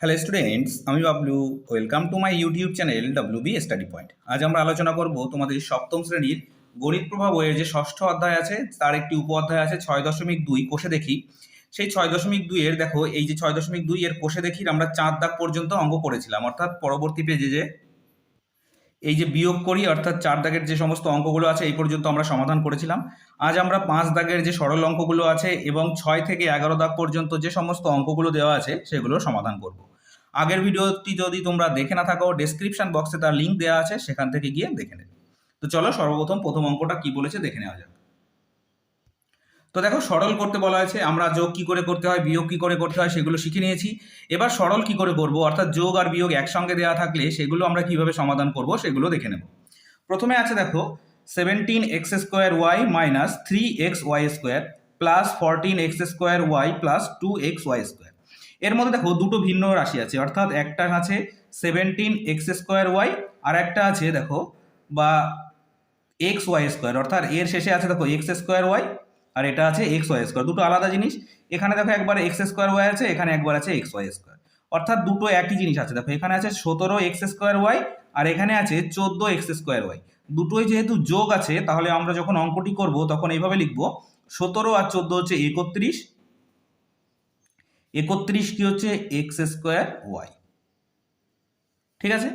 Hello students আমি Bablu. Welcome to my YouTube channel W B study point আজ আমরা আলোচনা করব তোমাদের সপ্তম শ্রেণির গণিত প্রভাব বইয়ের যে ষষ্ঠ অধ্যায় আছে, তার একটি উপ অধ্যায় আছে, ছয় দশমিক দুই, কোষে দেখি। সেই ছয় দশমিক দুইয়ের দেখো, এই যে ছয় দশমিক দুই এর কোষে দেখি, আমরা চাঁদ দাগ পর্যন্ত অঙ্গ করেছিলাম। অর্থাৎ পরবর্তী পেজে যে এই যে বিয়োগ করি, অর্থাৎ চার দাগের যে সমস্ত অঙ্কগুলো আছে, এই পর্যন্ত আমরা সমাধান করেছিলাম। আজ আমরা পাঁচ দাগের যে সরল অঙ্কগুলো আছে এবং ছয় থেকে এগারো দাগ পর্যন্ত যে সমস্ত অঙ্কগুলো দেওয়া আছে, সেগুলো সমাধান করব। আগের ভিডিওটি যদি তোমরা দেখে না থাকো ডেসক্রিপশন বক্সে তার লিঙ্ক দেওয়া আছে, সেখান থেকে গিয়ে দেখে নেবে। তো চলো সর্বপ্রথম প্রথম অঙ্কটা কি বলেছে, দেখে নেওয়া যাক। তো দেখো, সরল করতে বলা হয়েছে, আমরা যোগ কি করে করতে হয়, বিয়োগ কি করে করতে হয়, সেগুলো শিখে নিয়েছি। এবার সরল কি করে করব, অর্থাৎ যোগ আর বিয়োগ একসঙ্গে দেওয়া থাকলে সেগুলো আমরা কীভাবে সমাধান করব, সেগুলো দেখে নেব। প্রথমে আছে দেখো seventeen x square y minus three x y square plus fourteen x square y plus two x y square এর মধ্যে দেখো, দুটো ভিন্ন রাশি আছে, অর্থাৎ একটা আছে সেভেন্টিন এক্স স্কোয়ার ওয়াই আর একটা আছে দেখো, বা এক্স ওয়াই স্কোয়ার অর্থাৎ এর শেষে আছে দেখো এক্স স্কোয়ার ওয়াই আর এটা আছে এক্স ওয়াই স্কোয়ার দুটো আলাদা জিনিস। এখানে দেখো একবার এক্স স্কোয়ার ওয়াই আছে, এখানে একবার আছে এক্স ওয়াই স্কোয়ার অর্থাৎ দুটো একই জিনিস আছে। দেখো এখানে আছে সতেরো এক্স স্কোয়ার ওয়াই আর এখানে আছে চোদ্দ এক্স স্কোয়ার ওয়াই দুটোই যেহেতু যোগ আছে, তাহলে আমরা যখন অঙ্কটি করব, তখন এইভাবে লিখব, সতেরো আর চোদ্দ হচ্ছে একত্রিশ একত্রিশ কি হচ্ছে এক্স স্কোয়ার ওয়াই ঠিক আছে?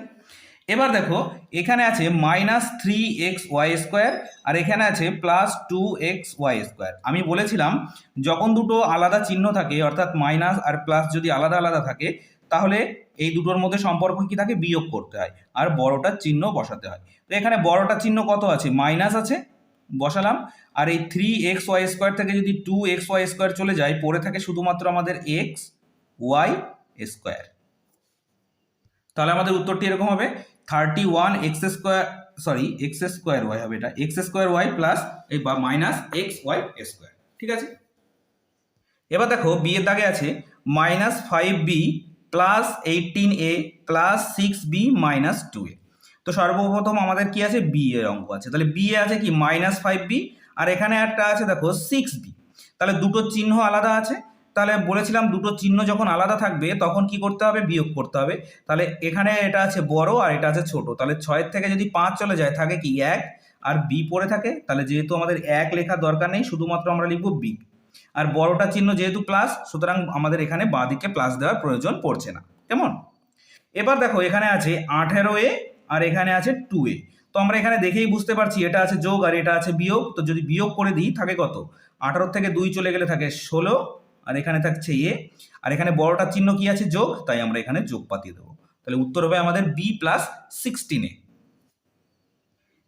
এবার দেখো, এখানে আছে minus three x y square আর এখানে আছে plus two x y square আমি বলেছিলাম, যখন দুটো আলাদা চিহ্ন থাকে, অর্থাৎ মাইনাস আর প্লাস যদি আলাদা আলাদা থাকে, তাহলে এই দুটোর মধ্যে সম্পর্ক কি থাকে? বিয়োগ করতে হয়। আর বড়টার চিহ্ন বসাতে হয়। তো এখানে বড়টার চিহ্ন কত আছে? মাইনাস আছে, বসালাম। আর এই থ্রি এক্স ওয়াই স্কোয়ার থেকে যদি টু এক্স ওয়াই স্কোয়ার চলে যায়, পড়ে থাকে শুধুমাত্র আমাদের এক্স ওয়াই স্কোয়ার তাহলে আমাদের উত্তরটি এরকম হবে। Thirty one x square sorry x square y হবে এটা এক্স স্কোয়ার ওয়াই প্লাস এই বা মাইনাস এক্স ওয়াই স্কোয়ার ঠিক আছে? এবার দেখো বি এর দাগে আছে minus five b plus eighteen a plus six b minus two a তো সর্বপ্রথম আমাদের কি আছে? বি এর অঙ্ক আছে। তাহলে বি এ আছে কি? মাইনাস ফাইভ বি আর এখানে একটা আছে দেখো সিক্স বি তাহলে দুটো চিহ্ন আলাদা আছে। তাহলে বলেছিলাম দুটো চিহ্ন যখন আলাদা থাকবে, তখন কি করতে হবে? বিয়োগ করতে হবে। তাহলে এখানে এটা আছে বড় আর এটা আছে ছোট। তাহলে ছয়ের থেকে যদি পাঁচ চলে যায়, থাকে কি এক? আর বি পড়ে থাকে, তাহলে যেহেতু আমাদের এক লেখার দরকার নেই, শুধুমাত্র আমরা লিখব বি। আর বড়টা চিহ্ন যেহেতু প্লাস সুতরাং আমাদের এখানে বাঁ দিকে প্লাস দেওয়ার প্রয়োজন পড়ছে না। কেমন? এবার দেখো, এখানে আছে আঠেরো এ আর এখানে আছে টু এ। তো আমরা এখানে দেখেই বুঝতে পারছি, এটা আছে যোগ আর এটা আছে বিয়োগ। তো যদি বিয়োগ করে দিই, থাকে কত? আঠারো থেকে দুই চলে গেলে থাকে ষোলো। এখানে থাকছে এ, আর এখানে বড়টার চিহ্ন কি আছে? যোগ। তাই আমরা এখানে যোগ পাতিয়ে দেবো। তাহলে উত্তর হবে আমাদের বি প্লাস সিক্সটিনে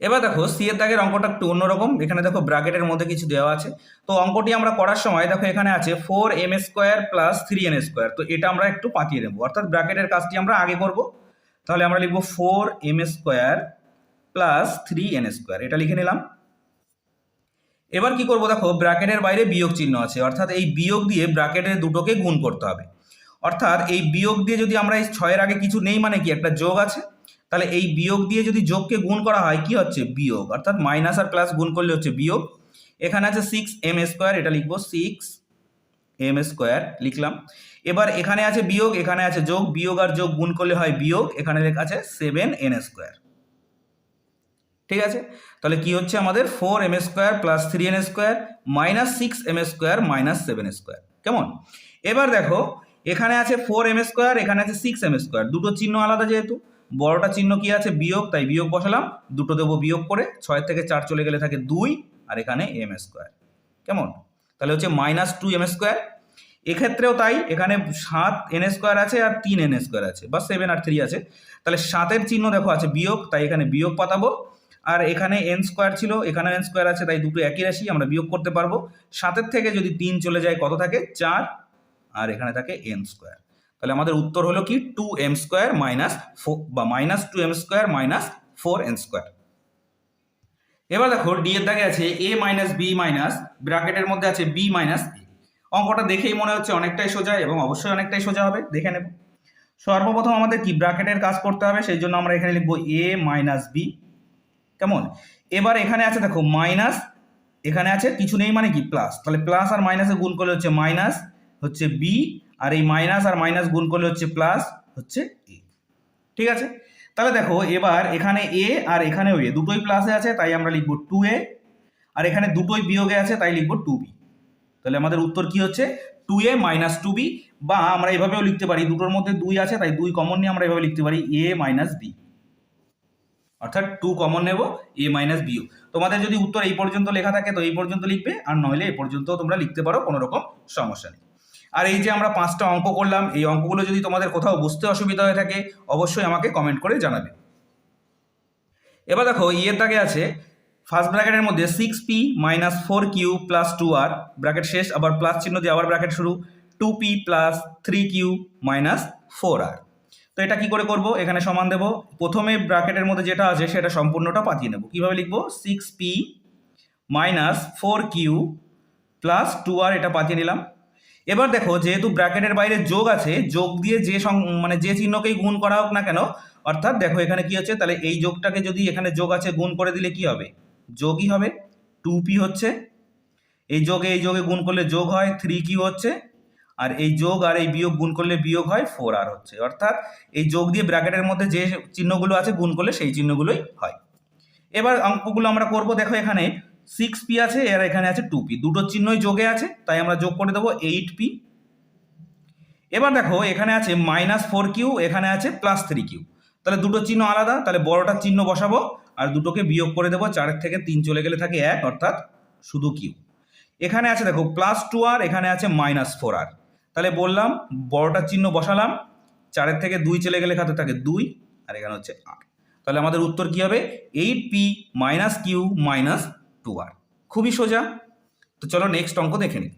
এবার দেখো, সি এর দাগের অঙ্কটা একটু অন্যরকম। এখানে দেখো ব্র্যাকেটের মধ্যে কিছু দেওয়া আছে। তো অঙ্কটি আমরা করার সময় দেখো এখানে আছে four m square plus three n square. তো এটা আমরা একটু পাতিয়ে নেব অর্থাৎ ব্র্যাকেটের কাজটি আমরা আগে করব। তাহলে আমরা লিখব four m square plus three n square. এটা লিখে নিলাম। এবার কি করব দেখো ব্র্যাকেটের বাইরে বিয়োগ চিহ্ন আছে, অর্থাৎ এই বিয়োগ দিয়ে ব্র্যাকেটের দুটোকে গুণ করতে হবে। অর্থাৎ এই বিয়োগ দিয়ে যদি আমরা এই ছয়ের আগে কিছু নেই মানে কি, একটা যোগ আছে, তাহলে এই বিয়োগ দিয়ে যদি যোগকে গুণ করা হয়, কি হচ্ছে? বিয়োগ। অর্থাৎ মাইনাস আর প্লাস গুণ করলে হচ্ছে বিয়োগ। এখানে আছে সিক্স এম স্কোয়ার এটা লিখব সিক্স এম স্কোয়ার লিখলাম। এবার এখানে আছে বিয়োগ, এখানে আছে যোগ, বিয়োগ আর যোগ গুণ করলে হয় বিয়োগ, এখানে লেখা আছে সেভেন এন স্কোয়ার ঠিক আছে? তাহলে কি হচ্ছে আমাদের? Four m square plus three n square minus six m square minus seven square কেমন? এবার দেখো, এখানে আছে ফোর এম স্কোয়ার এখানে আছে সিক্স এম স্কোয়ার দুটো চিহ্ন আলাদা যেহেতু। বড়টা চিহ্ন কি আছে? বিয়োগ, তাই বিয়োগ বসালাম। দুটো দেবো বিয়োগ করে, ছয় থেকে চার চলে গেলে থাকে দুই, আর এখানে এম স্কোয়ার কেমন? তাহলে হচ্ছে মাইনাস টু এম স্কোয়ার এক্ষেত্রেও তাই, এখানে সাত এন স্কোয়ার আছে আর তিন এন স্কোয়ার আছে, বা সেভেন আর থ্রি আছে। তাহলে সাতের চিহ্ন দেখো, আছে বিয়োগ, তাই এখানে বিয়োগ পাতাবো। আর এখানে এন স্কোয়ার ছিল এখানে এন স্কোয়ার আছে, তাই দুটো একই রাশি আমরা বিয়োগ করতে পারব। সাতের থেকে যদি তিন চলে যায়, কত থাকে? চার। আর এখানে থাকে এন স্কোয়ার তাহলে আমাদের উত্তর হলো কি? Two m square minus four বা minus two m square minus four n square এবার দেখো ডি এর দাগে আছে এ মাইনাস বি মাইনাস ব্র্যাকেটের মধ্যে আছে বি মাইনাস এ অঙ্কটা দেখেই মনে হচ্ছে অনেকটাই সোজা এবং অবশ্যই অনেকটাই সোজা হবে, দেখে নেব। সর্বপ্রথম আমাদের কি ব্র্যাকেটের কাজ করতে হবে, সেই জন্য আমরা এখানে লিখব এ মাইনাস বি কেমন? এবার এখানে আছে দেখো মাইনাস এখানে আছে, কিছু নেই মানে কি? প্লাস তাহলে প্লাস আর মাইনাসে গুণ করলে হচ্ছে মাইনাস হচ্ছে বি আর এই মাইনাস আর মাইনাস গুণ করলে হচ্ছে প্লাস হচ্ছে এ ঠিক আছে? তাহলে দেখো, এবার এখানে এ আর এখানেও এ দুটোই প্লাসে আছে, তাই আমরা লিখব টু এ আর এখানে দুটোই বিয়োগে আছে, তাই লিখব টু বি তাহলে আমাদের উত্তর কি হচ্ছে? Two a minus two b বা আমরা এভাবেও লিখতে পারি, দুটোর মধ্যে দুই আছে, তাই দুই কমন নিয়ে আমরা এভাবে লিখতে পারি এ মাইনাস বি অর্থাৎ টু কমন নেব এ মাইনাস বিও তোমাদের যদি উত্তর এই পর্যন্ত লেখা থাকে, তো এই পর্যন্ত লিখবে, আর নইলে এই পর্যন্ত তোমরা লিখতে পারো, কোনো রকম সমস্যা নেই। আর এই যে আমরা পাঁচটা অঙ্ক করলাম, এই অঙ্কগুলো যদি তোমাদের কোথাও বুঝতে অসুবিধা হয়ে থাকে, অবশ্যই আমাকে কমেন্ট করে জানাবে। এবার দেখো, ইয়ের দাগে আছে ফার্স্ট ব্র্যাকেটের মধ্যে six p minus four q plus two r bracket শেষ, আবার প্লাস চিহ্ন দিয়ে আবার ব্র্যাকেট শুরু two p plus three q minus four r তো এটা কি করে করব? এখানে সমান দেব। প্রথমে ব্র্যাকেটের মধ্যে যেটা আছে সেটা সম্পূর্ণটা পাঠিয়ে নেব। কীভাবে লিখব? Six p minus four q plus two r এটা পাঠিয়ে নিলাম। এবার দেখো, যেহেতু ব্র্যাকেটের বাইরে যোগ আছে, যোগ দিয়ে যে মানে যে চিহ্নকেই গুণ করা হোক না কেন, অর্থাৎ দেখো এখানে কি হচ্ছে, তাহলে এই যোগটাকে যদি এখানে যোগ আছে, গুণ করে দিলে কি হবে? যোগই হবে। টু পি হচ্ছে। এই যোগে এই যোগে গুণ করলে যোগ হয় থ্রি কিউ হচ্ছে। আর এই যোগ আর এই বিয়োগ গুণ করলে বিয়োগ হয় ফোর আর হচ্ছে। অর্থাৎ এই যোগ দিয়ে ব্র্যাকেটের মধ্যে যে চিহ্নগুলো আছে গুণ করলে সেই চিহ্নগুলোই হয়। এবার অঙ্কগুলো আমরা করব, দেখো এখানে সিক্স পি আছে, আর এখানে আছে টু পি দুটো চিহ্নই যোগে আছে, তাই আমরা যোগ করে দেবো এইট পি এবার দেখো এখানে আছে মাইনাস ফোর কিউ এখানে আছে প্লাস থ্রি কিউ তাহলে দুটো চিহ্ন আলাদা, তাহলে বড়টার চিহ্ন বসাবো, আর দুটোকে বিয়োগ করে দেবো চারের থেকে তিন চলে গেলে থাকে এক, অর্থাৎ শুধু কিউ এখানে আছে দেখো প্লাস টু আর এখানে আছে মাইনাস ফোর আর তাহলে বললাম বড়টার চিহ্ন বসালাম, চারের থেকে দুই চলে গেলে খাতে থাকে? দুই। আর এখানে হচ্ছে আট। তাহলে আমাদের উত্তর কি হবে? Eight p minus q minus two r. খুবই সোজা। তো চলো নেক্সট অঙ্ক দেখে নিই।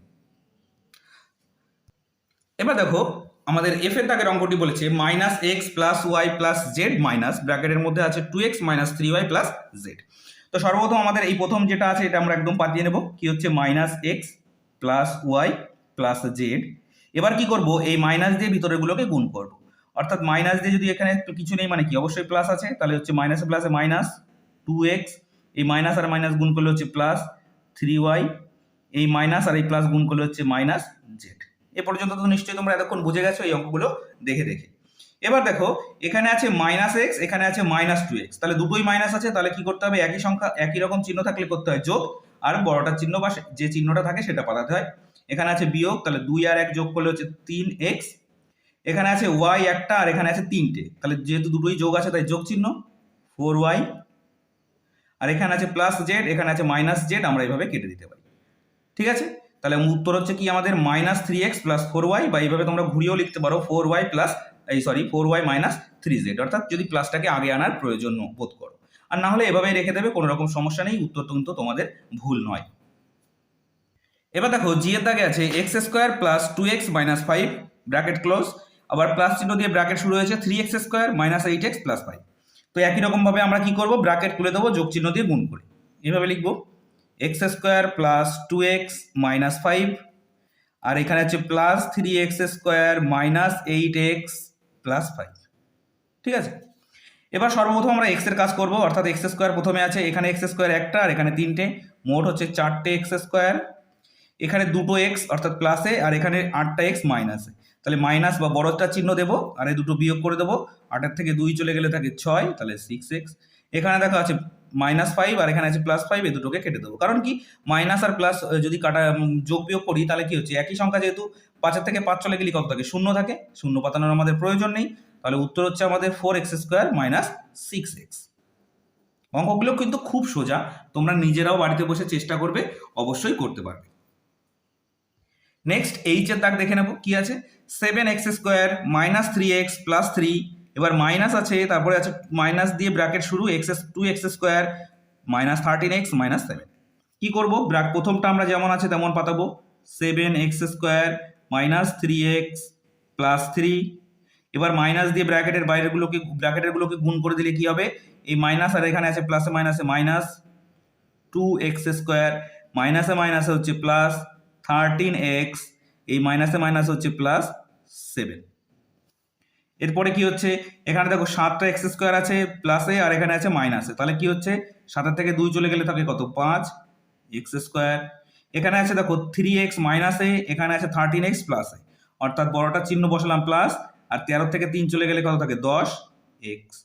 এবার দেখো, আমাদের এফ এর দাগের অঙ্কটি বলেছে, minus x plus y plus z minus, ব্র্যাকেটের মধ্যে আছে two x minus three y plus z তো সর্বপ্রথম আমাদের এই প্রথম যেটা আছে, এটা আমরা একদম পাঠিয়ে নেব। কি হচ্ছে? Minus x plus y plus z এবার কি করব? এই মাইনাস দিয়ে ভিতরেগুলোকে গুণ করব। অর্থাৎ মাইনাস দিয়ে যদি এখানে একটু কিছু নেই মানে কি? অবশ্যই প্লাস আছে। তাহলে হচ্ছে মাইনাসে প্লাসে মাইনাস টু এক্স এই মাইনাস আর মাইনাস গুণ করলে হচ্ছে প্লাস থ্রি ওয়াই এই মাইনাস আর এই প্লাস গুণ করলে হচ্ছে মাইনাস জেড এ পর্যন্ত তো নিশ্চয়ই তোমরা এতক্ষণ বুঝে গেছো এই অঙ্কগুলো দেখে দেখে। এবার দেখো, এখানে আছে মাইনাস এক্স এখানে আছে মাইনাস টু এক্স তাহলে দুটোই মাইনাস আছে, তাহলে কি করতে হবে? একই সংখ্যা, একই রকম চিহ্ন থাকলে করতে হয় যোগ। আর বড়টার চিহ্ন বা যে চিহ্নটা থাকে সেটা পাঠাতে হয়। এখানে আছে বিয়োগ, তাহলে দুই আর এক যোগ করলে হচ্ছে তিন এক্স। এখানে আছে ওয়াই একটা আর এখানে আছে তিনটে। তাহলে যেহেতু দুটোই যোগ আছে, তাই যোগ চিহ্ন ফোর ওয়াই। আর এখানে আছে প্লাস জেড, এখানে আছে মাইনাস জেড, আমরা এইভাবে কেটে দিতে পারি। ঠিক আছে? তাহলে উত্তর হচ্ছে কি আমাদের minus three x plus four y, বা এইভাবে তোমরা ঘুরিয়েও লিখতে পারো ফোর ওয়াই প্লাস, এই sorry, four y minus three z. অর্থাৎ যদি প্লাসটাকে আগে আনার প্রয়োজন বোধ করো। আর না হলে এভাবেই রেখে দেবে, কোনো রকম সমস্যা নেই, উত্তর কিন্তু তোমাদের ভুল নয়। এবার দেখো জি এর দাগে আছে x square plus two x minus five bracket close আবার প্লাস চিহ্ন দিয়ে ব্র্যাকেট শুরু হয়েছে three x square minus eight x plus five তো একই রকমভাবে আমরা কি করব? ব্র্যাকেট খুলে দেবো, যোগ চিহ্ন দিয়ে গুণ করে। এভাবে লিখব। X square plus two x minus five আর এখানে আছে plus three x square minus eight x plus five ঠিক আছে? এবার সর্বপ্রথম আমরা এক্সের কাজ করব। অর্থাৎ এক্স স্কোয়ার প্রথমে আছে, এখানে এক্স স্কোয়ার একটা, আর এখানে তিনটে। মোট হচ্ছে চারটে এক্স স্কোয়ার এখানে দুটো এক্স অর্থাৎ প্লাসে আর এখানে আটটা এক্স মাইনাসে তাহলে মাইনাস বা বড়টার চিহ্ন দেবো, আর এই দুটো বিয়োগ করে দেবো। আটের থেকে দুই চলে গেলে থাকে ছয়, তাহলে সিক্স এক্স এখানে দেখা আছে মাইনাস ফাইভ আর এখানে আছে প্লাস ফাইভ এই দুটোকে কেটে দেবো। কারণ কি? মাইনাস আর প্লাস যদি কাটা যোগ বিয়োগ করি, তাহলে কি হচ্ছে? একই সংখ্যা যেহেতু পাঁচের থেকে পাঁচ চলে গেলে কত থাকে? শূন্য থাকে। শূন্য পাতানোর আমাদের প্রয়োজন নেই। তাহলে উত্তর হচ্ছে আমাদের four x square minus six x অঙ্কগুলো কিন্তু খুব সোজা। তোমরা নিজেরাও বাড়িতে বসে চেষ্টা করবে, অবশ্যই করতে পারবে। নেক্সট এইচ এর দাগ দেখে নেব, কি আছে? Seven x square minus three x plus three এবার মাইনাস আছে, তারপরে আছে মাইনাস দিয়ে ব্র্যাকেট শুরু x two x square minus thirteen x minus seven কী করব? ব্র্যাক প্রথমটা আমরা যেমন আছে তেমন পাতাবো। Seven x square minus three x plus three এবার মাইনাস দিয়ে ব্র্যাকেটের বাইরেগুলোকে ব্র্যাকেটেরগুলোকে গুণ করে দিলে কি হবে? এই মাইনাস আর এখানে আছে প্লাসে মাইনাসে মাইনাস টু এক্স স্কোয়ার মাইনাসে মাইনাসে হচ্ছে প্লাস থার্টিন এক্স এই মাইনাসে মাইনাস হচ্ছে প্লাস সেভেন এরপরে কি হচ্ছে? এখানে দেখো সাতটা এক্স স্কোয়ার আছে প্লাসে আর এখানে আছে মাইনাসে তাহলে কি হচ্ছে? সাতের থেকে দুই চলে গেলে থাকে কত? পাঁচ এক্স স্কোয়ার এখানে আছে দেখো থ্রি এক্স মাইনাসে এখানে আছে থার্টিন এক্স প্লাসে অর্থাৎ বড়টা চিহ্ন বসালাম প্লাস আর তেরো থেকে তিন চলে গেলে কত থাকে? দশ এক্স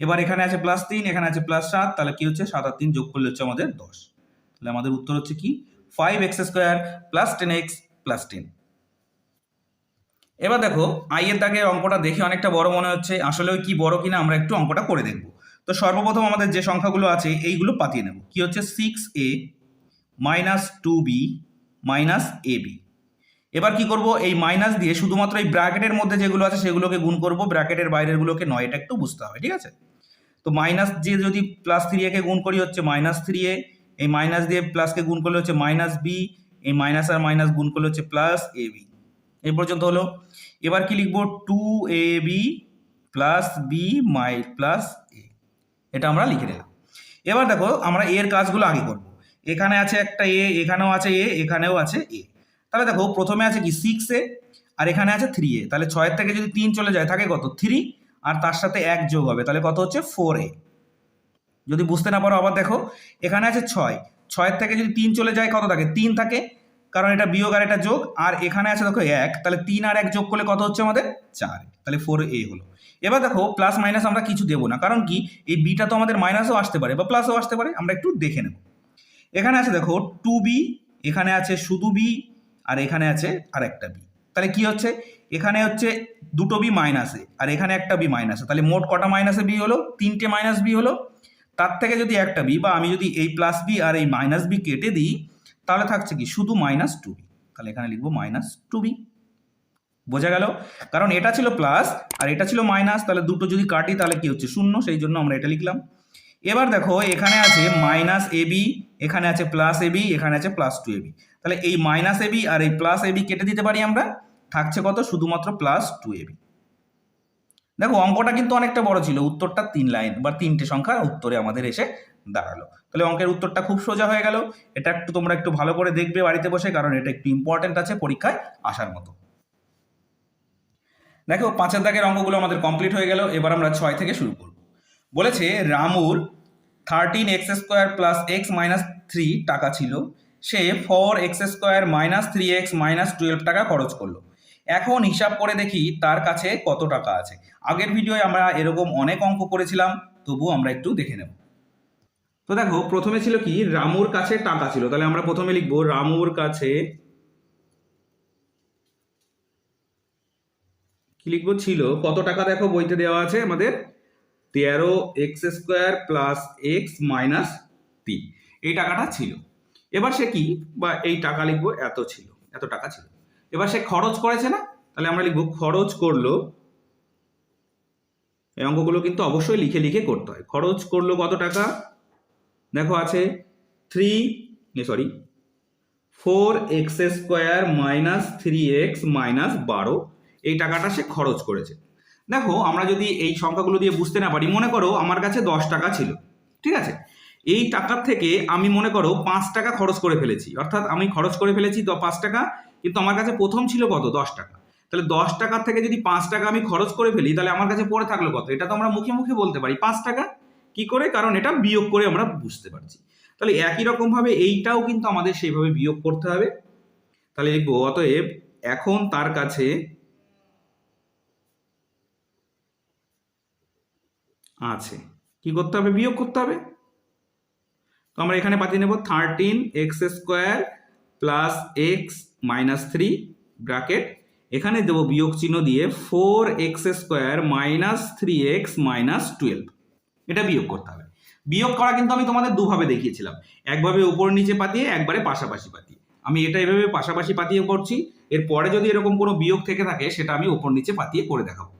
এবার এখানে আছে প্লাস তিন, এখানে আছে প্লাস সাত, তাহলে কি হচ্ছে? সাত আর তিন যোগ করলে হচ্ছে আমাদের দশ। তাহলে আমাদের উত্তর হচ্ছে কি? Five x square plus ten x plus ten এবার দেখো আই এর দাগের অঙ্কটা দেখে অনেকটা বড় মনে হচ্ছে আসলে কি বড় কিনা আমরা একটু অঙ্কটা করে দেখব। তো সর্বপ্রথম আমাদের যে সংখ্যাগুলো আছে, এইগুলো পাতিয়ে নেব। কি হচ্ছে? Six a minus two b minus a b এবার কি করব? এই মাইনাস দিয়ে শুধুমাত্র এই ব্র্যাকেটের মধ্যে যেগুলো আছে, সেগুলোকে গুণ করব। ব্র্যাকেটের বাইরেরগুলোকে নয়, এটা একটু বুঝতে হবে, ঠিক আছে? তো মাইনাস দিয়ে যদি প্লাস থ্রি একে গুণ করি, হচ্ছে মাইনাস থ্রি এ এই মাইনাস দিয়ে প্লাসকে গুণ করলে হচ্ছে মাইনাস বি এই মাইনাস আর মাইনাস গুণ করলে হচ্ছে প্লাস এ বি এই পর্যন্ত হলো। এবার কি লিখব? Two a b plus b my plus a এটা আমরা লিখে নিলাম। এবার দেখো, আমরা এর কাজগুলো আগে করব। এখানে আছে একটা এ এখানেও আছে এ এখানেও আছে এ তাহলে দেখো, প্রথমে আছে কি? সিক্স এ আর এখানে আছে থ্রি এ তাহলে ছয়ের থেকে যদি তিন চলে যায়, থাকে কত? থ্রি আর তার সাথে এক যোগ হবে। তাহলে কত হচ্ছে? ফোর এ যদি বুঝতে না পারো, আবার দেখো। এখানে আছে ছয়। ছয়ের থেকে যদি তিন চলে যায়, কত থাকে? তিন থাকে। কারণ এটা বিয়োগ আর এটা যোগ। আর এখানে আছে দেখো এক। তাহলে তিন আর এক যোগ করলে কত হচ্ছে আমাদের? চার। তাহলে ফোর এ হলো। এবার দেখো প্লাস মাইনাস আমরা কিছু দেবো না। কারণ কি? এই বিটা তো আমাদের মাইনাসও আসতে পারে বা প্লাসও আসতে পারে। আমরা একটু দেখে নেব। এখানে আছে দেখো টু বি এখানে আছে শুধু বি আর এখানে আছে আর একটা বি তাহলে কি হচ্ছে? এখানে হচ্ছে দুটো বি মাইনাসে আর এখানে একটা বি মাইনাসে তাহলে মোট কটা মাইনাসে বি হলো? তিনটে মাইনাস বি হলো? তার থেকে যদি একটা বি বা আমি যদি এই প্লাস বি আর এই মাইনাস বি কেটে দিই, তাহলে থাকছে কি? শুধু মাইনাস টু বি তাহলে এখানে লিখব মাইনাস টু বি বোঝা গেল? কারণ এটা ছিল প্লাস আর এটা ছিল মাইনাস তাহলে দুটো যদি কাটি, তাহলে কি হচ্ছে? শূন্য, সেই জন্য আমরা এটা লিখলাম। এবার দেখো, এখানে আছে মাইনাস এ বি এখানে আছে প্লাস এ বি এখানে আছে প্লাস টু এ বি তাহলে এই মাইনাস এ বি আর এই প্লাস এ বি কেটে দিতে পারি আমরা। থাকছে কত? শুধুমাত্র প্লাস টু এ বি দেখো অঙ্কটা কিন্তু অনেকটা বড় ছিল, উত্তরটা তিন লাইন বা তিনটে সংখ্যা উত্তরে আমাদের এসে দাঁড়াল। তাহলে অঙ্কের উত্তরটা খুব সোজা হয়ে গেল। এটা একটু তোমরা একটু ভালো করে দেখবে বাড়িতে বসে, কারণ এটা একটু ইম্পর্টেন্ট আছে পরীক্ষায় আসার মতো। দেখো পাঁচের দাগের অঙ্কগুলো আমাদের কমপ্লিট হয়ে গেল, এবার আমরা ছয় থেকে শুরু করব। বলেছে, রামুর thirteen x square plus x minus three টাকা ছিল। সে four x square minus three x minus twelve টাকা খরচ করল। এখন হিসাব করে দেখি তার কাছে কত টাকা আছে। আগের ভিডিওয় আমরা এরকম অনেক অঙ্ক করেছিলাম তবু আমরা একটু দেখে নেব। তো দেখো, প্রথমে ছিল কি, রামুর কাছে টাকা ছিল। তাহলে আমরা প্রথমে লিখব, রামুর কাছে কি লিখব? ছিল। কত টাকা দেখো, বইতে দেওয়া আছে আমাদের? তেরো x square plus x minus তিন এই টাকাটা ছিল। এবার সে কি, বা এই টাকা লিখব, এত ছিল, এত টাকা ছিল। এবার সে খরচ করেছে না? তাহলে আমরা লিখব, খরচ করল এই অঙ্কগুলো কিন্তু অবশ্যই লিখে লিখে করতে হয়। খরচ করল কত টাকা? দেখো আছে three sorry four x square minus three x minus বারো, এই টাকাটা সে খরচ করেছে। দেখো আমরা যদি এই সংখ্যাগুলো দিয়ে বুঝতে না পারি, মনে করো আমার কাছে দশ টাকা ছিল, ঠিক আছে? এই টাকার থেকে আমি মনে করো পাঁচ টাকা খরচ করে ফেলেছি, অর্থাৎ আমি খরচ করে ফেলেছি পাঁচ টাকা, কিন্তু আমার কাছে প্রথম ছিল কত? দশ টাকা। তাহলে দশ টাকার থেকে যদি পাঁচ টাকা আমি খরচ করে ফেলি, তাহলে আমার কাছে পড়ে থাকল কত? এটা তো আমরা মুখে মুখে বলতে পারি। পাঁচ টাকা? কি করে? কারণ এটা বিয়োগ করে আমরা বুঝতে পারছি। তাহলে একই রকম ভাবে এইটাও কিন্তু আমাদের সেইভাবে বিয়োগ করতে হবে। তাহলে লিখব, অতএব এখন তার কাছে আছে। কি করতে হবে? বিয়োগ করতে হবে। তো আমরা এখানে পাঠিয়ে নেব thirteen x square plus x minus three bracket এখানে দেবো বিয়োগ চিহ্ন দিয়ে four x square minus three x minus twelve এটা বিয়োগ করতে হবে। বিয়োগ করা কিন্তু আমি তোমাদের দুভাবে দেখিয়েছিলাম। একভাবে উপর নিচে পাতিয়ে, একবারে পাশাপাশি পাতিয়ে। আমি এটা এভাবে পাশাপাশি পাতিয়ে করছি। এরপরে যদি এরকম কোনো বিয়োগ থেকে থাকে, সেটা আমি উপর নিচে পাতিয়ে করে দেখাবো।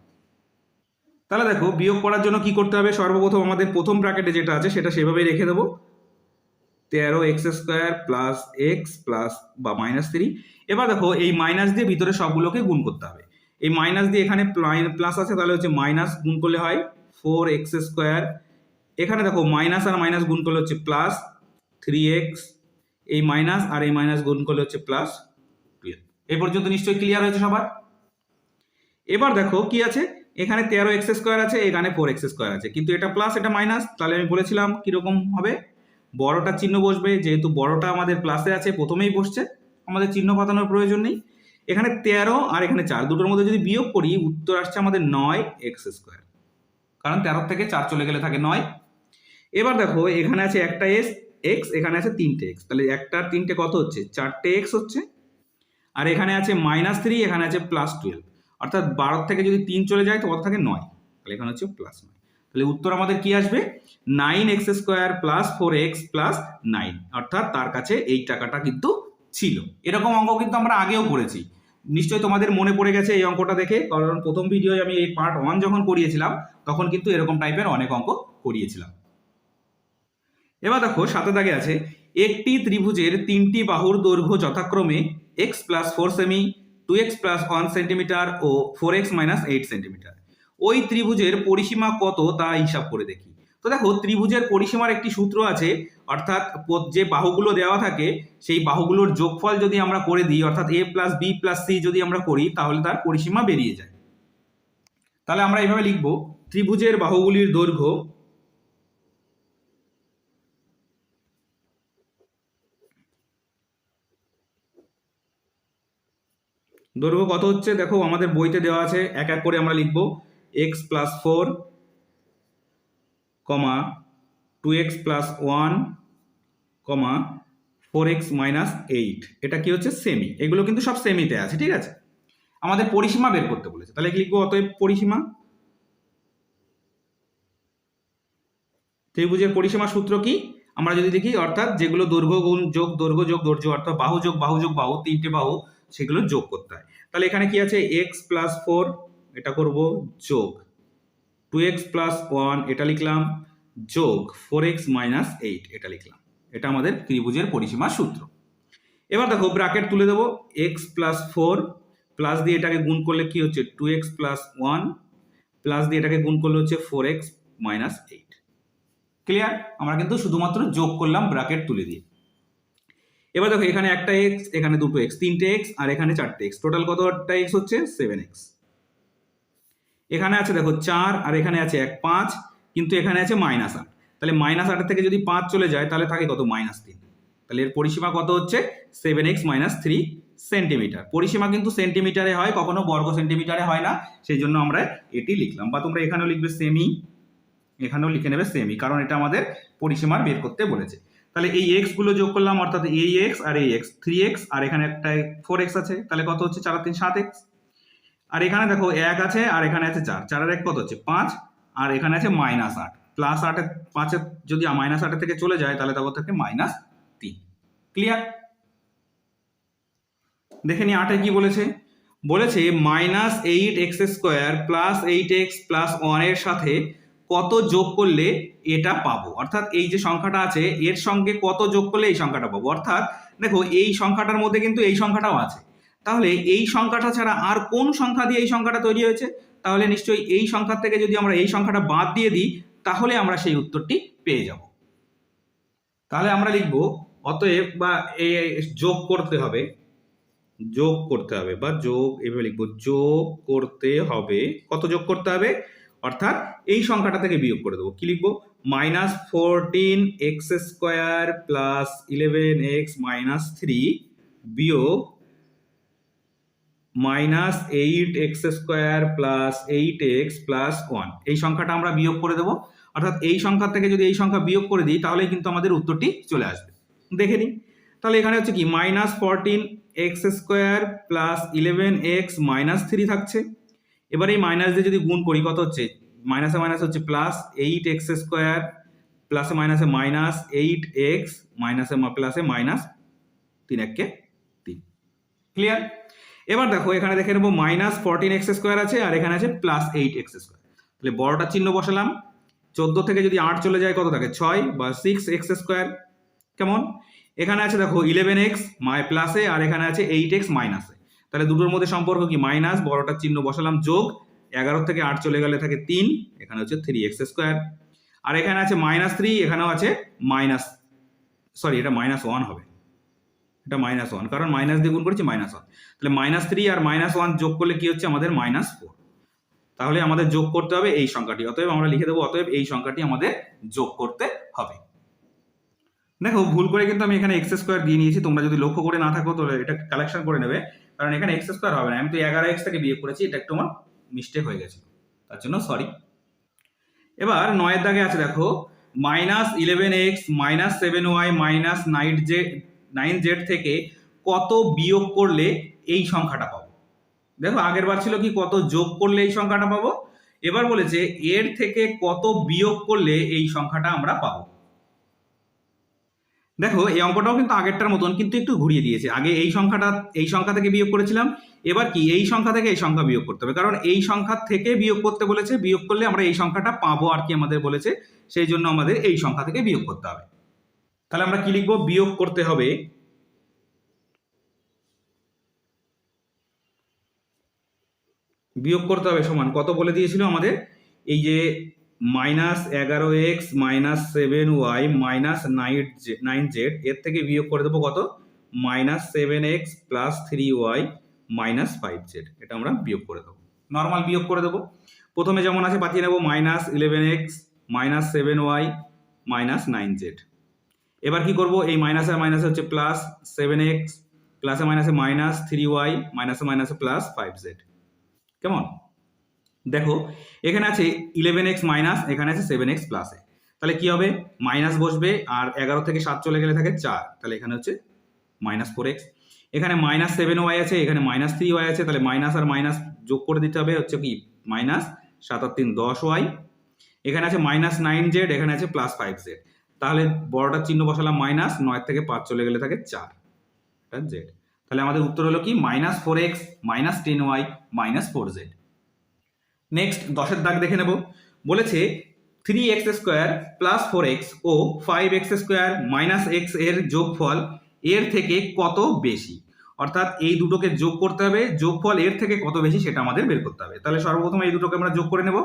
তাহলে দেখো, বিয়োগ করার জন্য কি করতে হবে? সর্বপ্রথম আমাদের প্রথম ব্র্যাকেটে যেটা আছে, সেটা সেভাবেই রেখে দেবো। তেরো x square plus x plus বা মাইনাস থ্রি এবার দেখো, এই মাইনাস দিয়ে ভিতরে সবগুলোকে গুণ করতে হবে। এই মাইনাস দিয়ে এখানে প্লাস আছে, তাহলে হচ্ছে মাইনাস গুণ করলে হয় ফোর এক্স স্কোয়ার। এখানে দেখো মাইনাস আর মাইনাস গুণ করলে হচ্ছে প্লাস থ্রি এক্স। এই মাইনাস আর এই মাইনাস গুণ করলে হচ্ছে প্লাস টুয়েলভ এই পর্যন্ত নিশ্চয়ই ক্লিয়ার হয়েছে সবার? এবার দেখো, কি আছে? এখানে তেরো এক্স স্কোয়ার আছে, এখানে ফোর এক্স স্কোয়ার আছে। কিন্তু এটা প্লাস এটা মাইনাস তাহলে আমি বলেছিলাম কীরকম হবে? বড়টা চিহ্ন বসবে, যেহেতু বড়টা আমাদের প্লাসে আছে, প্রথমেই বসছে, আমাদের চিহ্ন পাতানোর প্রয়োজন নেই। এখানে তেরো আর এখানে চার, দুটোর মধ্যে যদি বিয়োগ করি, উত্তর আসছে আমাদের নয় এক্স স্কোয়ার কারণ তেরো থেকে চার চলে গেলে থাকে নয়। এবার দেখো, এখানে আছে একটা এস এক্স এখানে আছে তিনটে এক্স তাহলে একটা আর তিনটে কত হচ্ছে? চারটে এক্স হচ্ছে। আর এখানে আছে মাইনাস থ্রি এখানে আছে প্লাস টুয়েলভ অর্থাৎ বারো থেকে যদি তিন চলে যায়, তো কত থাকে? নয়। তাহলে এখানে হচ্ছে প্লাস নয় তাহলে উত্তর আমাদের কি আসবে? Nine x square plus four x plus nine. অর্থাৎ তার কাছে এই টাকাটা কিন্তু ছিল। এরকম অঙ্ক কিন্তু আমরা আগেও করেছি। নিশ্চয়ই তোমাদের মনে পড়ে গেছে এই অঙ্কটা দেখে, কারণ প্রথম ভিডিও আমি এই পার্ট ওয়ান যখন করিয়েছিলাম, তখন কিন্তু এরকম টাইপের অনেক অঙ্ক করিয়েছিলাম। এবার দেখো, সাথে দাগে আছে, একটি ত্রিভুজের তিনটি বাহুর দৈর্ঘ্য যথাক্রমে x plus four semi two x plus one centimetre ও four x minus eight centimetre ওই ত্রিভুজের পরিসীমা কত তা হিসাব করে দেখি। তো দেখো, ত্রিভুজের পরিসীমার একটি সূত্র আছে, অর্থাৎ যে বাহুগুলো দেওয়া থাকে, সেই বাহুগুলোর যোগফল যদি আমরা করে দিই, অর্থাৎ a plus b plus c যদি আমরা করি, তাহলে তার পরিসীমা বেরিয়ে যায়। তাহলে আমরা এইভাবে লিখব, ত্রিভুজের বাহুগুলির দৈর্ঘ্য দৈর্ঘ্য কত হচ্ছে? দেখো, আমাদের বইতে দেওয়া আছে, এক এক করে আমরা লিখব। X plus four comma two x plus one comma four x minus eight এটা কি হচ্ছে? সেমি এগুলো কিন্তু সব সেমিতে আছে, ঠিক আছে? আমাদের পরিসীমা বের করতে বলেছে। তাহলে লিখব অতএব পরিসীমা। ত্রিভুজের পরিসীমা সূত্র কি? আমরা যদি দেখি, অর্থাৎ যেগুলো দৈর্ঘ্য গুণ যোগ, দৈর্ঘ্য যোগ, দৈর্ঘ্য, অর্থাৎ বাহু যোগ বাহু যোগ, বাহু, তিনটে বাহু, সেগুলো যোগ করতে হয়। তাহলে এখানে কি আছে? এক্স প্লাস ফোর এটা করব যোগ। টু এক্স প্লাস ওয়ান এটা লিখলাম যোগ ফোর এক্স মাইনাস এইট এটা লিখলাম। এটা আমাদের ত্রিভুজের পরিসীমা সূত্র। এবার দেখো ব্র্যাকেট তুলে দেবো এক্স প্লাস ফোর প্লাস দিয়ে এটাকে গুণ করলে কি হচ্ছে? Two x plus one plus দিয়ে এটাকে গুণ করলে হচ্ছে four x minus eight clear আমরা কিন্তু শুধুমাত্র যোগ করলাম ব্র্যাকেট তুলে দিয়ে। এবার দেখো এখানে একটা এক্স এখানে দুটো এক্স তিনটে এক্স আর এখানে চারটে এক্স টোটাল কতটা এক্স হচ্ছে? সেভেন এক্স এখানে আছে দেখো চার আর এখানে আছে এক, পাঁচ, কিন্তু এখানে আছে মাইনাস আট। তাহলে মাইনাস আটের থেকে যদি পাঁচ চলে যায়, তাহলে থাকে কত? মাইনাস তিন। তাহলে এর পরিসীমা কত হচ্ছে? Seven x minus three centimetre পরিসীমা কিন্তু সেন্টিমিটারে হয়, কখনো বর্গ সেন্টিমিটারে হয় না। সেই জন্য আমরা এটি লিখলাম। বা তোমরা এখানেও লিখবে সেমি এখানেও লিখে নেবে সেমি কারণ এটা আমাদের পরিসীমার বের করতে বলেছে। তাহলে এই এক্সগুলো যোগ করলাম, অর্থাৎ এই এক্স আর এই এক্স থ্রি এক্স আর এখানে একটা ফোর এক্স আছে। তাহলে কত হচ্ছে? চার তিন, সাত এক্স আর এখানে দেখো এক আছে, আর এখানে আছে চার। চারের এক কত হচ্ছে? পাঁচ। আর এখানে আছে মাইনাস আট। প্লাস আটের পাঁচের যদি মাইনাস আটের থেকে চলে যায়, তাহলে তখন থাকে মাইনাস তিন। ক্লিয়ার দেখে নি আটে কি বলেছে। বলেছে minus eight x square plus eight x plus ওয়ানের সাথে কত যোগ করলে এটা পাবো? অর্থাৎ এই যে সংখ্যাটা আছে, এর সঙ্গে কত যোগ করলে এই সংখ্যাটা পাবো? অর্থাৎ দেখো এই সংখ্যাটার মধ্যে কিন্তু এই সংখ্যাটাও আছে। তাহলে এই সংখ্যাটা ছাড়া আর কোন সংখ্যা দিয়ে এই সংখ্যাটা তৈরি হয়েছে? তাহলে নিশ্চয়ই এই সংখ্যা থেকে যদি আমরা এই সংখ্যাটা বাদ দিয়ে দিই, তাহলে আমরা সেই উত্তরটি পেয়ে যাব। তাহলে আমরা লিখব, অতএব বা এই যোগ করতে হবে, যোগ করতে হবে বা যোগ, এভাবে লিখব, যোগ করতে হবে, কত যোগ করতে হবে? অর্থাৎ এই সংখ্যাটা থেকে বিয়োগ করে দেবো। কি লিখব? Minus fourteen x square plus eleven x minus three বিয়োগ minus eight x square plus eight x plus one এই সংখ্যাটা আমরা বিয়োগ করে দেবো। অর্থাৎ এই সংখ্যা থেকে যদি এই সংখ্যা বিয়োগ করে দিই, তাহলে কিন্তু আমাদের উত্তরটি চলে আসবে। দেখে নিই। তাহলে এখানে হচ্ছে কি minus fourteen x square plus eleven x minus three থাকছে। এবার এই মাইনাস দিয়ে যদি গুণ করি, কত হচ্ছে? মাইনাসে মাইনাস হচ্ছে প্লাস এইট এক্স স্কোয়ার প্লাসে মাইনাসে মাইনাস এইট এক্স মাইনাসে প্লাসে মাইনাস তিন এককে তিন ক্লিয়ার এবার দেখো, এখানে দেখে নেব মাইনাস ফোরটিন এক্স স্কোয়ার আছে, আর এখানে আছে প্লাস এইট এক্স স্কোয়ার তাহলে বড়টা চিহ্ন বসালাম। চোদ্দ থেকে যদি আট চলে যায়, কত থাকে? ছয় বা সিক্স এক্স স্কোয়ার কেমন? এখানে আছে দেখো ইলেভেন এক্স মাই প্লাসে আর এখানে আছে এইট এক্স মাইনাসে তাহলে দুটোর মধ্যে সম্পর্ক কি? মাইনাস বড়টার চিহ্ন বসালাম, যোগ এগারো থেকে আট চলে গেলে থাকে তিন, এখানে হচ্ছে থ্রি এক্স স্কোয়ার আর এখানে আছে মাইনাস থ্রি এখানেও আছে মাইনাস সরি এটা মাইনাস ওয়ান হবে। এটা মাইনাস ওয়ান কারণ মাইনাস দিয়ে গুণ করেছি মাইনাস ওয়ান তাহলে মাইনাস থ্রি আর মাইনাস ওয়ান যোগ করলে কি হচ্ছে? আমাদের মাইনাস ফোর তাহলে আমাদের যোগ করতে হবে এই সংখ্যাটি। অতএব আমরা লিখে দেবো, অতএব এই সংখ্যাটি আমাদের যোগ করতে হবে। দেখো, ভুল করে কিন্তু আমি এখানে এক্স স্কোয়ার দিয়ে নিয়েছি। তোমরা যদি লক্ষ্য করে না থাকো, তাহলে এটা কালেকশন করে নেবে। কারণ এখানে এক্স স্কোয়ার হবে না। আমি তো এগারো এক্স থেকে বিয়ে করেছি, এটা একটু আমার মিস্টেক হয়ে গেছে। তার জন্য সরি এবার নয়ের দাগে আছে, দেখো। Minus eleven x minus seven y minus nine z nine z থেকে কত বিয়োগ করলে এই সংখ্যাটা পাবো? দেখো আগের বার ছিল কি কত যোগ করলে এই সংখ্যাটা পাবো? এবার বলেছে এর থেকে কত বিয়োগ করলে এই সংখ্যাটা আমরা পাবো। দেখো, এই অঙ্কটাও কিন্তু আগেরটার মতন, কিন্তু একটু ঘুরিয়ে দিয়েছে। আগে এই সংখ্যাটা, এই সংখ্যা থেকে বিয়োগ করেছিলাম, এবার কি এই সংখ্যা থেকে এই সংখ্যা বিয়োগ করতে হবে। কারণ এই সংখ্যা থেকে বিয়োগ করতে বলেছে, বিয়োগ করলে আমরা এই সংখ্যাটা পাবো আর কি আমাদের বলেছে, সেই জন্য আমাদের এই সংখ্যা থেকে বিয়োগ করতে হবে। তাহলে আমরা কি লিখব? বিয়োগ করতে হবে। বিয়োগ করতে হবে সমান। কত বলে দিয়েছিল আমাদের? এই যে মাইনাস এগারো x minus seven y minus nine nine z, এর থেকে বিয়োগ করে দেবো কত? Minus seven x plus three y minus five z, এটা আমরা বিয়োগ করে দেবো। নর্মাল বিয়োগ করে দেবো। প্রথমে যেমন আছে, পাঠিয়ে নেব minus eleven x minus seven y minus nine z. এবার কি করব? এই মাইনাসে মাইনাসে হচ্ছে প্লাস সেভেন এক্স প্লাসে মাইনাসে মাইনাস থ্রি ওয়াই মাইনাসে মাইনাসে প্লাস ফাইভ জেড কেমন? দেখো, এখানে আছে ইলেভেন এক্স মাইনাস এখানে আছে সেভেন এক্স প্লাসে তাহলে কি হবে? মাইনাস বসবে, আর এগারো থেকে সাত চলে গেলে থাকে চার। তাহলে এখানে হচ্ছে মাইনাস ফোর এক্স এখানে মাইনাস সেভেন ওয়াই আছে, এখানে মাইনাস থ্রি ওয়াই আছে, তাহলে মাইনাস আর মাইনাস যোগ করে দিতে হবে হচ্ছে কি? মাইনাস সাত আর তিন দশ ওয়াই এখানে আছে মাইনাস নাইন জেড এখানে আছে প্লাস ফাইভ জেড তাহলে বড়টার চিহ্ন বসালাম মাইনাস নয় থেকে পাঁচ চলে গেলে থাকে চার। জেড তাহলে আমাদের উত্তর হলো কি? Minus four x minus ten y minus four z next দশের দাগ দেখে নেব। বলেছে three x square plus four x ও ফাইভ এক্স স্কোয়ার মাইনাস এক্সের যোগফল এর থেকে কত বেশি? অর্থাৎ এই দুটোকে যোগ করতে হবে, যোগফল এর থেকে কত বেশি সেটা আমাদের বের করতে হবে। তাহলে সর্বপ্রথম এই দুটোকে আমরা যোগ করে নেব।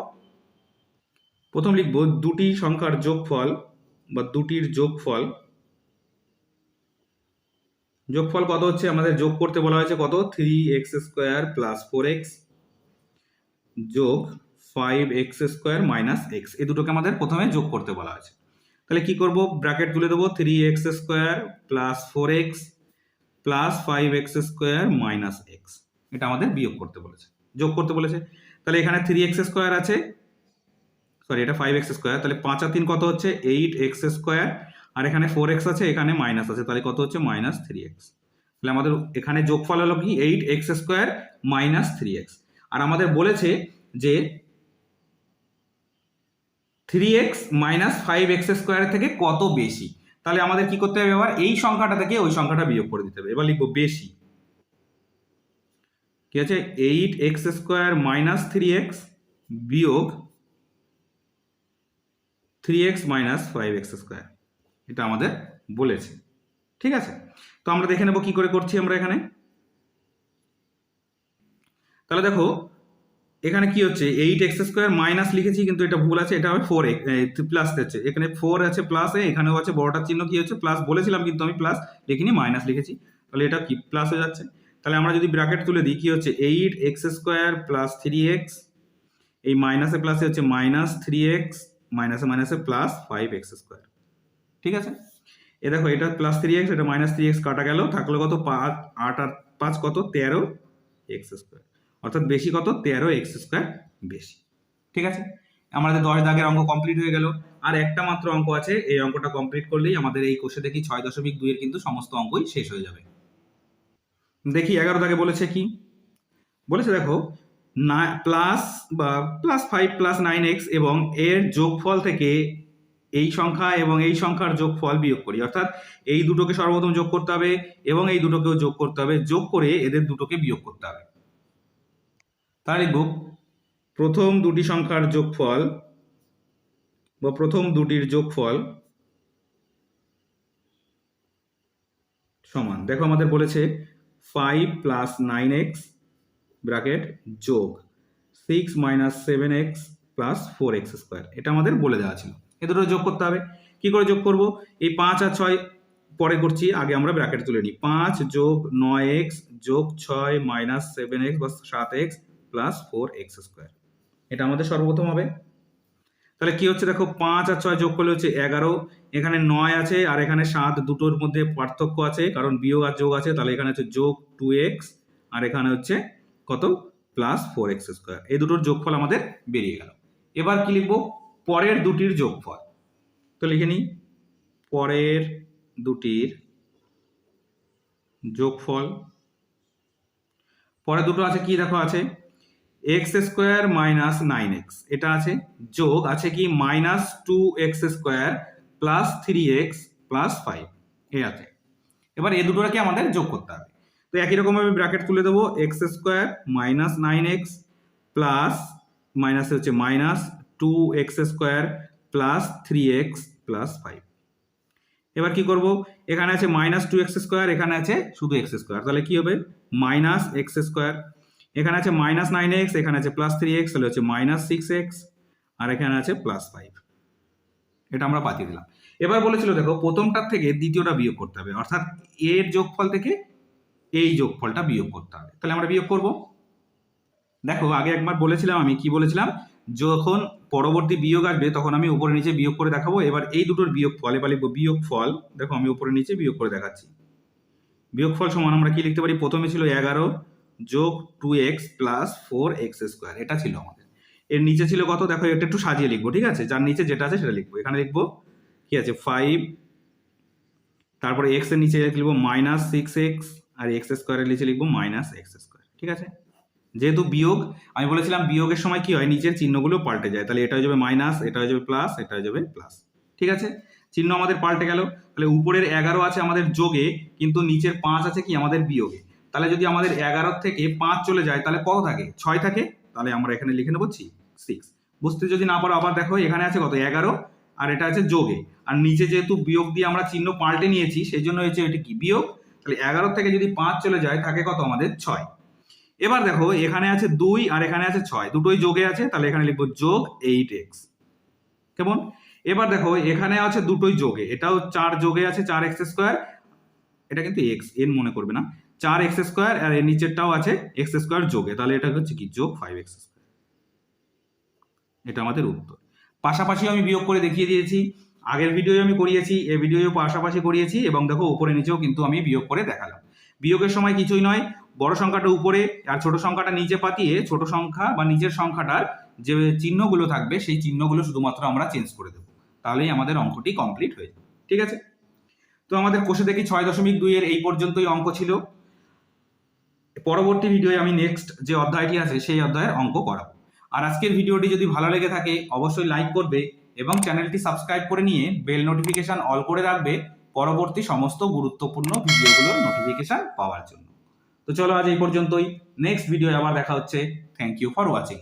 প্রথম লিখব দুটি সংখ্যার যোগফল বা দুটির যোগফল যোগফল কত হচ্ছে? আমাদের যোগ করতে বলা হয়েছে কত? Three x square plus four x যোগ five x square minus x এই দুটোকে আমাদের প্রথমে যোগ করতে বলা হয়েছে। তাহলে কি করব? ব্র্যাকেট তুলে দেবো three x square plus four x plus five x square minus x এটা আমাদের বিয়োগ করতে বলেছে। যোগ করতে বলেছে। তাহলে এখানে থ্রি এক্স স্কোয়ার আছে সরি এটা ফাইভ এক্স স্কোয়ার তাহলে পাঁচ আর তিন কত হচ্ছে? এইট এক্স স্কোয়ার আর এখানে ফোর এক্স আছে, এখানে মাইনাস আছে, তাহলে কত হচ্ছে? মাইনাস থ্রি এক্স তাহলে আমাদের এখানে যোগফল হলো কি? Eight x square minus three x আর আমাদের বলেছে যে three x minus five x square থেকে কত বেশি? তাহলে আমাদের কি করতে হবে এবার? এই সংখ্যাটা থেকে ওই সংখ্যাটা বিয়োগ করে দিতে হবে। এবার লিখব বেশি। কি আছে? Eight x square minus three x বিয়োগ three x minus five x square এটা আমাদের বলেছে। ঠিক আছে? তো আমরা দেখে নেব কি করে করছি আমরা এখানে। তাহলে দেখো, এখানে কি হচ্ছে? এইট এক্স স্কোয়ার মাইনাস লিখেছি, কিন্তু এটা ভুল আছে, এটা হবে ফোর প্লাস হচ্ছে। এখানে ফোর আছে প্লাসে এখানেও আছে বড়টার চিহ্ন কি হচ্ছে? প্লাস বলেছিলাম, কিন্তু আমি প্লাস লিখিনি মাইনাস লিখেছি। তাহলে এটা কি প্লাস হয়ে যাচ্ছে? তাহলে আমরা যদি ব্র্যাকেট তুলে দিই, কি হচ্ছে? Eight x square plus three x এই মাইনাসে প্লাসে হচ্ছে মাইনাস থ্রি এক্স মাইনাসে মাইনাসে প্লাস ফাইভ এক্স স্কোয়ার ঠিক আছে? এ দেখো, এটা প্লাস থ্রি এক্স এটা মাইনাস থ্রি এক্স কাটা গেল, থাকল কত পাঁচ, আট আর পাঁচ কত? তেরো এক্স স্কোয়ার অর্থাৎ বেশি কত? তেরো এক্স স্কোয়ার বেশি। ঠিক আছে? আমাদের দশ দাগের অঙ্ক কমপ্লিট হয়ে গেল। আর একটা মাত্র অঙ্ক আছে, এই অঙ্কটা কমপ্লিট করলেই আমাদের এই কোষে দেখি ছয় দশমিক দুইয়ের কিন্তু সমস্ত অঙ্কই শেষ হয়ে যাবে। দেখি, এগারো দাগে বলেছে কি? বলেছে দেখো না প্লাস বা plus five plus nine x এবং এর যোগফল থেকে এই সংখ্যা এবং এই সংখ্যার যোগফল বিয়োগ করি। অর্থাৎ এই দুটোকে সর্বপ্রথম যোগ করতে হবে এবং এই দুটোকেও যোগ করতে হবে, যোগ করে এদের দুটোকে বিয়োগ করতে হবে। তাহলে লিখব প্রথম দুটি সংখ্যার যোগফল বা প্রথম দুটির যোগফল সমান। দেখো আমাদের বলেছে five plus nine x bracket যোগ six minus seven x plus four x square এটা আমাদের বলে দেওয়া ছিল। এ দুটো যোগ করতে হবে। কী করে যোগ করব? এই পাঁচ আর ছয় পরে করছি, আগে আমরা ব্র্যাকেট তুলে নিই। পাঁচ যোগ নয় এক্স যোগ ছয় মাইনাস সেভেন এক্স বা সাত x plus four x square এটা আমাদের সর্বপ্রথম হবে। তাহলে কি হচ্ছে দেখো, পাঁচ আর ছয় যোগ করলে হচ্ছে এগারো। এখানে নয় আছে আর এখানে সাত, দুটোর মধ্যে পার্থক্য আছে, কারণ বিয়োগ আর যোগ আছে। তাহলে এখানে হচ্ছে যোগ টু এক্স আর এখানে হচ্ছে কত? প্লাস ফোর এক্স স্কোয়ার এই দুটোর যোগফল আমাদের বেরিয়ে গেল। এবার কি লিখব? পরের দুটির যোগফল। তো লিখে নিই। পরের দুটির যোগফল। পরে দুটো আছে কি দেখো আছে? X square minus nine x এটা আছে যোগ। আছে কি? Minus two x square plus three x plus five এ আছে। এবার এ দুটোকে আমাদের যোগ করতে হবে। তো একই রকমভাবে ব্র্যাকেট তুলে দেবো x square minus nine x plus minus হচ্ছে minus two x square plus three x plus five এবার কি করব? এখানে আছে মাইনাস টু এক্স স্কোয়ার এখানে আছে শুধু এক্স স্কোয়ার তাহলে কি হবে? মাইনাস এক্স স্কোয়ার এখানে আছে মাইনাস নাইন এক্স এখানে আছে প্লাস থ্রি এক্স তাহলে হচ্ছে মাইনাস সিক্স এক্স আর এখানে আছে প্লাস ফাইভ এটা আমরা পাঠিয়ে দিলাম। এবার বলেছিল দেখো, প্রথমটার থেকে দ্বিতীয়টা বিয়োগ করতে হবে। অর্থাৎ এর যোগফল থেকে এই যোগফলটা বিয়োগ করতে হবে। তাহলে আমরা বিয়োগ করব। দেখো, আগে একবার বলেছিলাম আমি, কি বলেছিলাম? যখন পরবর্তী বিয়োগ আসবে, তখন আমি উপরে নিচে বিয়োগ করে দেখাবো। এবার এই দুটোর বিয়োগ ফল এবার লিখব বিয়োগ ফল। দেখো, আমি উপরে নিচে বিয়োগ করে দেখাচ্ছি। বিয়োগ ফল সমান আমরা কি লিখতে পারি? প্রথমে ছিল এগারো যোগ two x plus four x square. এটা ছিল আমাদের। এর নিচে ছিল কত? দেখো, এটা একটু সাজিয়ে লিখব, ঠিক আছে? যার নিচে যেটা আছে সেটা লিখব। এখানে লিখব, কি আছে? ফাইভ তারপরে এক্সের নিচে লিখব মাইনাস সিক্স এক্স আর এক্স স্কোয়ারের নিচে লিখব মাইনাস এক্স স্কোয়ার, ঠিক আছে? যেহেতু বিয়োগ, আমি বলেছিলাম বিয়োগের সময় কি হয়? নিচের চিহ্নগুলো পাল্টে যায়। তাহলে এটা হয়ে যাবে মাইনাস, এটা হয়ে যাবে প্লাস, এটা হয়ে যাবে প্লাস, ঠিক আছে? চিহ্ন আমাদের পাল্টে গেল। তাহলে উপরের এগারো আছে আমাদের যোগে, কিন্তু নিচের পাঁচ আছে কি? আমাদের বিয়োগে। তাহলে যদি আমাদের এগারো থেকে পাঁচ চলে যায়, তাহলে কত থাকে? ছয় থাকে? তাহলে আমরা এখানে লিখে নেব সিক্স বুঝতে যদি না পারো, আবার দেখো, এখানে আছে কত? এগারো, আর এটা আছে যোগে। আর নিচে যেহেতু বিয়োগ দিয়ে আমরা চিহ্ন পাল্টে নিয়েছি, সেই জন্য হচ্ছে এটি কি? বিয়োগ তাহলে এগারো থেকে যদি পাঁচ চলে যায়, থাকে কত আমাদের? ছয়। এবার দেখো, এখানে আছে দুই আর এখানে আছে ছয়। দুটোই যোগে আছে, তাহলে এখানে লিখব যোগ এইট এক্স কেমন? এবার দেখো, এখানে আছে দুটোই যোগে। এটাও চার যোগে আছে, চার এক্স স্কোয়ার এটা কিন্তু এক্স এন মনে করবে না। চার এক্স স্কোয়ার আর এর নিচেরটাও আছে এক্স স্কোয়ার যোগে। তাহলে এটা হচ্ছে কি? যোগ ফাইভ এক্স স্কোয়ার এটা আমাদের উত্তর। পাশাপাশি আমি বিয়োগ করে দেখিয়ে দিয়েছি। আগের ভিডিও আমি করিয়েছি এই ভিডিও পাশাপাশি করিয়েছি এবং দেখো উপরে নিচেও কিন্তু আমি বিয়োগ করে দেখালাম। বিয়োগের সময় কিছুই নয়, বড় সংখ্যাটা উপরে আর ছোট সংখ্যাটা নিচে পাতিয়ে ছোট সংখ্যা বা নিচের সংখ্যাটার যে চিহ্নগুলো থাকবে, সেই চিহ্নগুলো শুধুমাত্র আমরা চেঞ্জ করে দেবো। তাহলেই আমাদের অঙ্কটি কমপ্লিট হয়ে যাবে, ঠিক আছে? তো আমাদের কোষে দেখি ছয় দশমিক দুইয়ের এই পর্যন্তই অঙ্ক ছিল। পরবর্তী ভিডিওয়ে আমি নেক্সট যে অধ্যায়টি আছে, সেই অধ্যায়ের অঙ্ক করাবো। আর আজকের ভিডিওটি যদি ভালো লেগে থাকে, অবশ্যই লাইক করবে। এবং চ্যানেলটি সাবস্ক্রাইব করে নিয়ে বেল নোটিফিকেশান অল করে রাখবে পরবর্তী সমস্ত গুরুত্বপূর্ণ ভিডিওগুলোর নোটিফিকেশান পাওয়ার জন্য। তো চলো আজ এই পর্যন্তই। নেক্সট ভিডিও আবার দেখা হচ্ছে। Thank you for watching